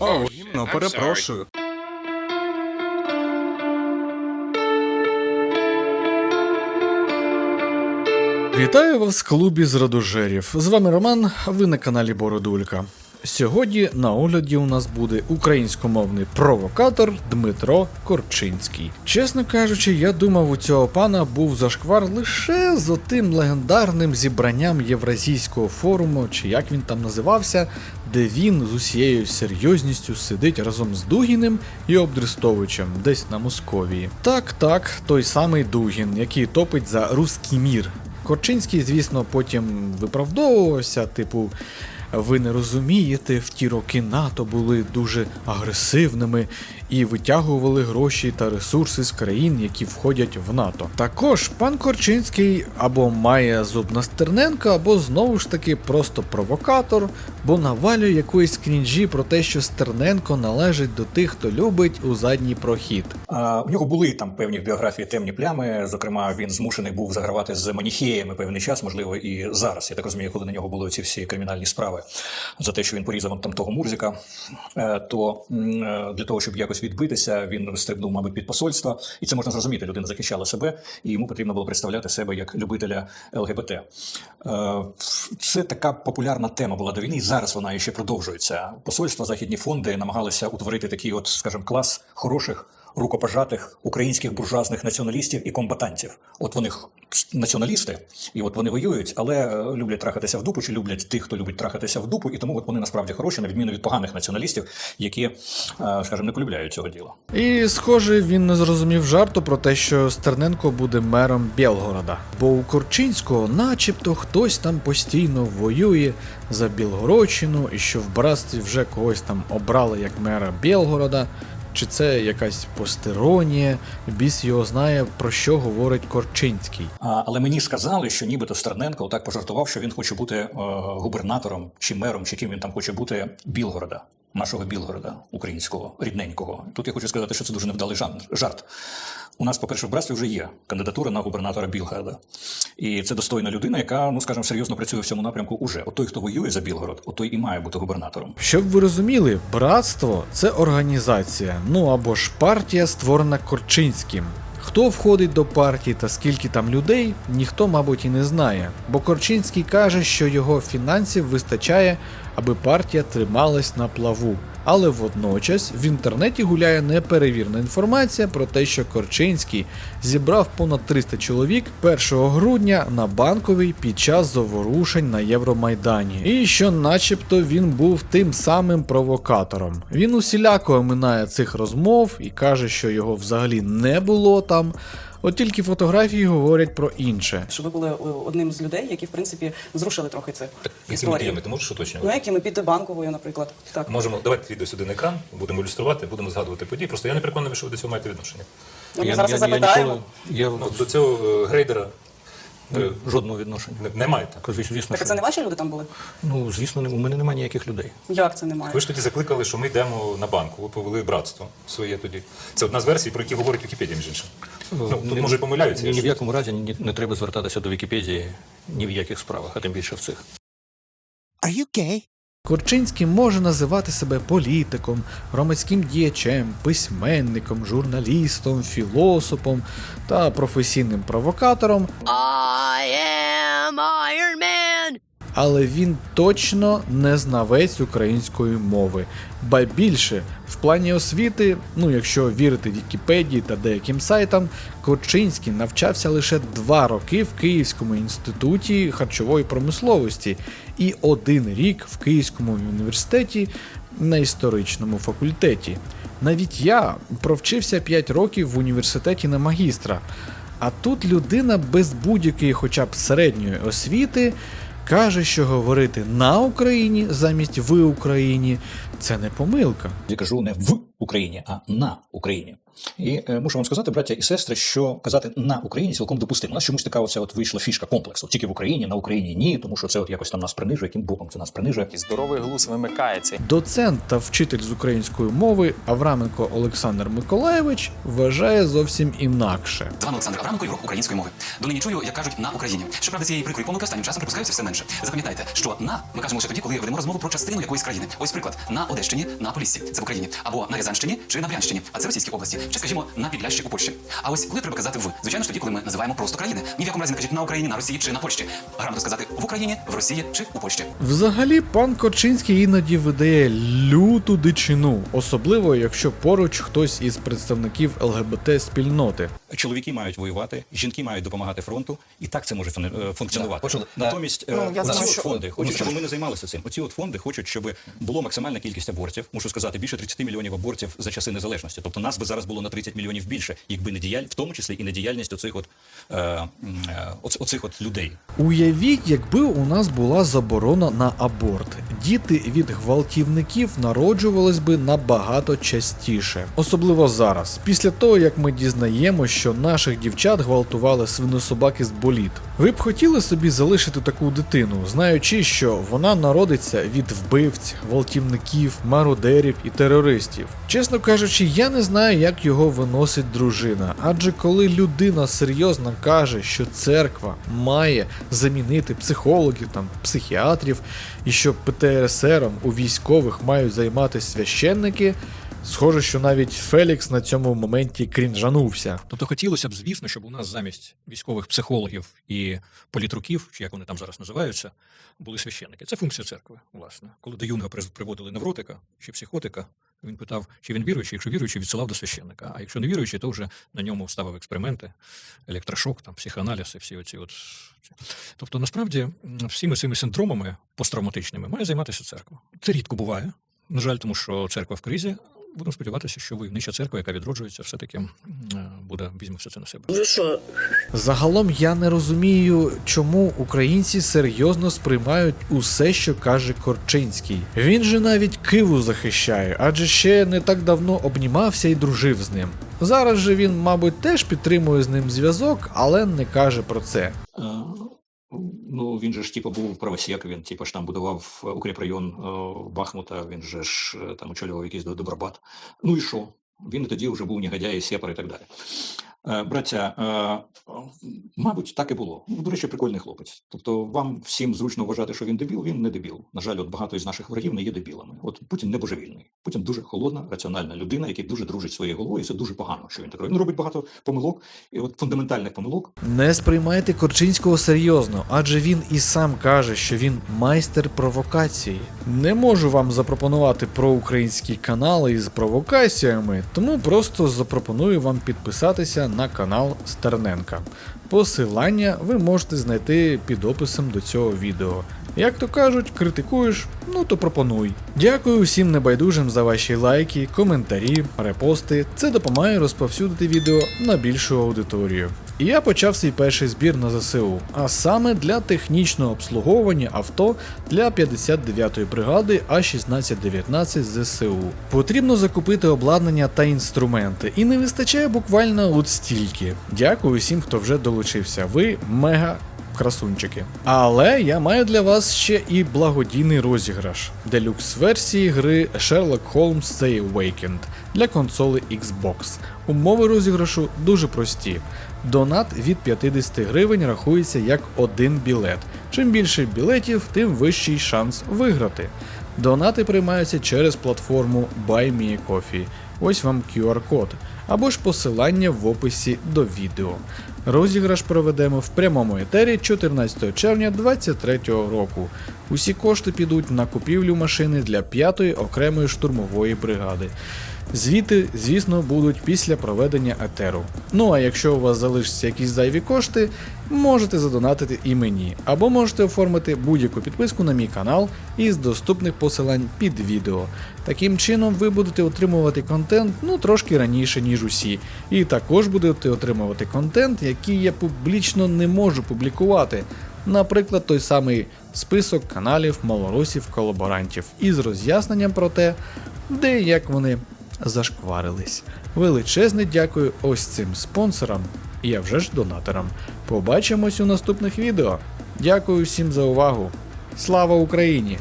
О, гімно, перепрошую. Вітаю вас в клубі з радужерів. З вами Роман, ви на каналі Бородулька. Сьогодні на огляді у нас буде українськомовний провокатор Дмитро Корчинський. Чесно кажучи, я думав, у цього пана був зашквар лише з отим легендарним зібранням Євразійського форуму, чи як він там називався, де він з усією серйозністю сидить разом з Дугіним і Обдрестовичем десь на Московії. Так, так, той самий Дугін, який топить за руський мір. Корчинський, звісно, потім виправдовувався, типу. Ви не розумієте, в ті роки НАТО були дуже агресивними і витягували гроші та ресурси з країн, які входять в НАТО. Також пан Корчинський або має зуб на Стерненка, або знову ж таки просто провокатор, бо навалює якоїсь крінжі про те, що Стерненко належить до тих, хто любить у задній прохід. А, У нього були там певні в біографії темні плями. Зокрема, він змушений був загравати з маніхеями певний час, можливо, і зараз. Я так розумію, коли на нього були ці всі кримінальні справи за те, що він порізав там того Мурзика, е, то е, для того, щоб якось відбитися, він стрибнув, мабуть, під посольство, і це можна зрозуміти. Людина захищала себе, і йому потрібно було представляти себе як любителя ЛГБТ. Е, Це така популярна тема була до війни. і Зараз вона ще продовжується. Посольства, західні фонди намагалися утворити такий, от, скажімо, клас хороших рукопожатих українських буржуазних націоналістів і комбатантів. От вони націоналісти, і от вони воюють, але е, люблять трахатися в дупу, чи люблять тих, хто любить трахатися в дупу, і тому от вони насправді хороші, на відміну від поганих націоналістів, які, е, скажімо, не полюбляють цього діла. І, схоже, він не зрозумів жарту про те, що Стерненко буде мером Білгорода. Бо у Корчинського, начебто, хтось там постійно воює за Білгородщину, і що в братстві вже когось там обрали як мера Білгорода. Чи це якась постеронія, біс його знає, про що говорить Корчинський. А, але мені сказали, що нібито Стерненко так пожартував, що він хоче бути е, губернатором чи мером, чи ким він там хоче бути Білгорода, нашого Білгорода, українського, рідненького. Тут я хочу сказати, що це дуже невдалий жанр, жарт. У нас, по-перше, в братстві вже є кандидатура на губернатора Білгорода. І це достойна людина, яка, ну скажімо, серйозно працює в цьому напрямку уже. От той, хто воює за Білгород, от той і має бути губернатором. Щоб ви розуміли, братство це організація, ну або ж партія, створена Корчинським. Хто входить до партії та скільки там людей, ніхто, мабуть, і не знає, бо Корчинський каже, що його фінансів вистачає, аби партія трималась на плаву. Але водночас в інтернеті гуляє неперевірна інформація про те, що Корчинський зібрав понад 300 чоловік 1 грудня на банковій під час заворушень на Євромайдані, і що, начебто, він був тим самим провокатором. Він усіляко оминає цих розмов і каже, що його взагалі не було там. От тільки фотографії говорять про інше. що ви були е, одним з людей, які в принципі зрушили трохи це Якими історію. діями ти можеш уточнювати? Ну, якими під банковою, наприклад. Так. Можемо давайте відео сюди на екран, будемо ілюструвати, будемо згадувати події. Просто я не переконаний, що ви до цього маєте відношення. Ну, ми зараз і запитаємо. Я Ну, до цього е, грейдера е, жодного відношення. не, не маєте. Звісно, звісно, Так що- це не ваші люди там були? Ну, звісно, у мене немає ніяких людей. Як це немає? Ви ж тоді закликали, що ми йдемо на банку. Ви повели братство своє тоді. Це одна з версій, про які говорить Вікіпедія, між іншим. Ну, тут Ні- може і помиляються. Ні, ні в якому разі ні, не треба звертатися до Вікіпедії ні в яких справах, а тим більше в цих. Корчинський може називати себе політиком, громадським діячем, письменником, журналістом, філософом та професійним провокатором, I am Iron Man. Але він точно не знавець української мови. Ба більше, в плані освіти, ну якщо вірити Вікіпедії та деяким сайтам, Корчинський навчався лише два роки в Київському інституті харчової промисловості і один рік в Київському університеті на історичному факультеті. Навіть я провчився 5 років в університеті на магістра. А тут людина без будь-якої хоча б середньої освіти каже, що говорити на Україні замість в Україні це не помилка. Я кажу не в Україні, а на Україні. І е, мушу вам сказати, браття і сестри, що казати на Україні цілком допустимо. У нас чомусь така оця от вийшла фішка комплексу. Тільки в Україні, на Україні ні, тому що це от якось там нас принижує, яким боком це нас принижує. І здоровий глузд вимикається. Доцент та вчитель з української мови Авраменко Олександр Миколаєвич вважає зовсім інакше. Звано Олександр Абраменко, ігрок української мови. Донині чую, як кажуть на Україні. Щоправда, цієї прикрої помилки останнім часом припускаються все менше. Запам'ятайте, що на ми кажемо лише тоді, коли ведемо розмову про частину якоїсь країни. Ось приклад на Одещині, на Поліссі, це в Україні, або на Рязанщині чи на Брянщині, а це російські області, чи скажімо на Підлящі у Польщі. А ось коли треба казати в, звичайно ж тоді, коли ми називаємо просто країни. Ні в якому разі не кажіть на Україні, на Росії чи на Польщі. Грамотно сказати в Україні, в Росії чи у Польщі. Взагалі, пан Корчинський іноді видає люту дичину, особливо якщо поруч хтось із представників ЛГБТ спільноти. Чоловіки мають воювати, жінки мають допомагати фронту, і так це може е, функціонувати. Так, почули. Натомість, Ну, е, я оці знаю, от що- фонди хочуть, щоб ми не займалися цим. Оці от фонди хочуть, щоб було максимальна кількість абортів. Мушу сказати, більше 30 мільйонів абортів за часи незалежності. Тобто нас би зараз було на 30 мільйонів більше, якби не діяль, в тому числі і не діяльність оцих от, е, е, оц- оцих от людей. Уявіть, якби у нас була заборона на аборт, діти від гвалтівників народжувались би набагато частіше, особливо зараз, після того як ми дізнаємося, що наших дівчат гвалтували свинособаки з боліт. Ви б хотіли собі залишити таку дитину, знаючи, що вона народиться від вбивць, гвалтівників, мародерів і терористів. Чесно кажучи, я не знаю, як його виносить дружина, адже коли людина серйозно каже, що церква має замінити психологів, там психіатрів, і що ПТРСРом у військових мають займатися священники. Схоже, що навіть Фелікс на цьому моменті крінжанувся. Тобто хотілося б, звісно, щоб у нас замість військових психологів і політруків, чи як вони там зараз називаються, були священники. Це функція церкви, власне. Коли до Юнга приводили невротика чи психотика, він питав, чи він віруючий, якщо віруючий, відсилав до священника. А якщо не віруючий, то вже на ньому ставив експерименти, електрошок, там, психоаналіз і всі оці от. Тобто, насправді, всіми цими синдромами посттравматичними має займатися церква. Це рідко буває. На жаль, тому що церква в кризі. Будемо сподіватися, що войовнича церква, яка відроджується, все-таки е, буде візьме все це на себе. Загалом я не розумію, чому українці серйозно сприймають усе, що каже Корчинський. Він же навіть Киву захищає, адже ще не так давно обнімався і дружив з ним. Зараз же він, мабуть, теж підтримує з ним зв'язок, але не каже про це. Ну, він же ж типу був правосєк, він типу ж там будував е, укріпрайон е, Бахмута, він же ж е, там очолював якийсь до- добробат. Ну і що? Він тоді вже був негодяй, сепар і так далі. Е, Браття, е, мабуть, так і було. Ну, До речі, прикольний хлопець. Тобто, вам всім зручно вважати, що він дебіл, він не дебіл. На жаль, от багато із наших ворогів не є дебілами. От Путін не божевільний. Путін дуже холодна, раціональна людина, який дуже дружить своєю головою. І це дуже погано, що він так робить. Він робить багато помилок, і от фундаментальних помилок, Не сприймайте Корчинського серйозно, адже він і сам каже, що він майстер провокації. Не можу вам запропонувати проукраїнські канали із провокаціями, тому просто запропоную вам підписатися на канал Стерненка. Посилання ви можете знайти під описом до цього відео. Як то кажуть, критикуєш, ну то пропонуй. Дякую всім небайдужим за ваші лайки, коментарі, репости. Це допомагає розповсюдити відео на більшу аудиторію. І я почав свій перший збір на ЗСУ, а саме для технічного обслуговування авто для 59-ї бригади А1619 ЗСУ. Потрібно закупити обладнання та інструменти, і не вистачає буквально от стільки. Дякую всім, хто вже долучився. Ви мега красунчики. Але я маю для вас ще і благодійний розіграш делюкс версії гри Sherlock Holmes The Awakened для консоли Xbox. Умови розіграшу дуже прості. Донат від 50 гривень рахується як один білет. Чим більше білетів, тим вищий шанс виграти. Донати приймаються через платформу BuyMeACoffee. Ось вам QR-код, або ж посилання в описі до відео. Розіграш проведемо в прямому етері 14 червня 2023 року. Усі кошти підуть на купівлю машини для 5-ї окремої штурмової бригади. Звіти, звісно, будуть після проведення етеру. Ну а якщо у вас залишаться якісь зайві кошти, можете задонатити і мені, або можете оформити будь-яку підписку на мій канал із доступних посилань під відео. Таким чином ви будете отримувати контент ну трошки раніше, ніж усі, і також будете отримувати контент, який я публічно не можу публікувати. Наприклад, той самий список каналів малорусів колаборантів із роз'ясненням про те, де і як вони зашкварились. Величезне дякую ось цим спонсорам а вже ж донаторам. Побачимось у наступних відео. Дякую всім за увагу. Слава Україні!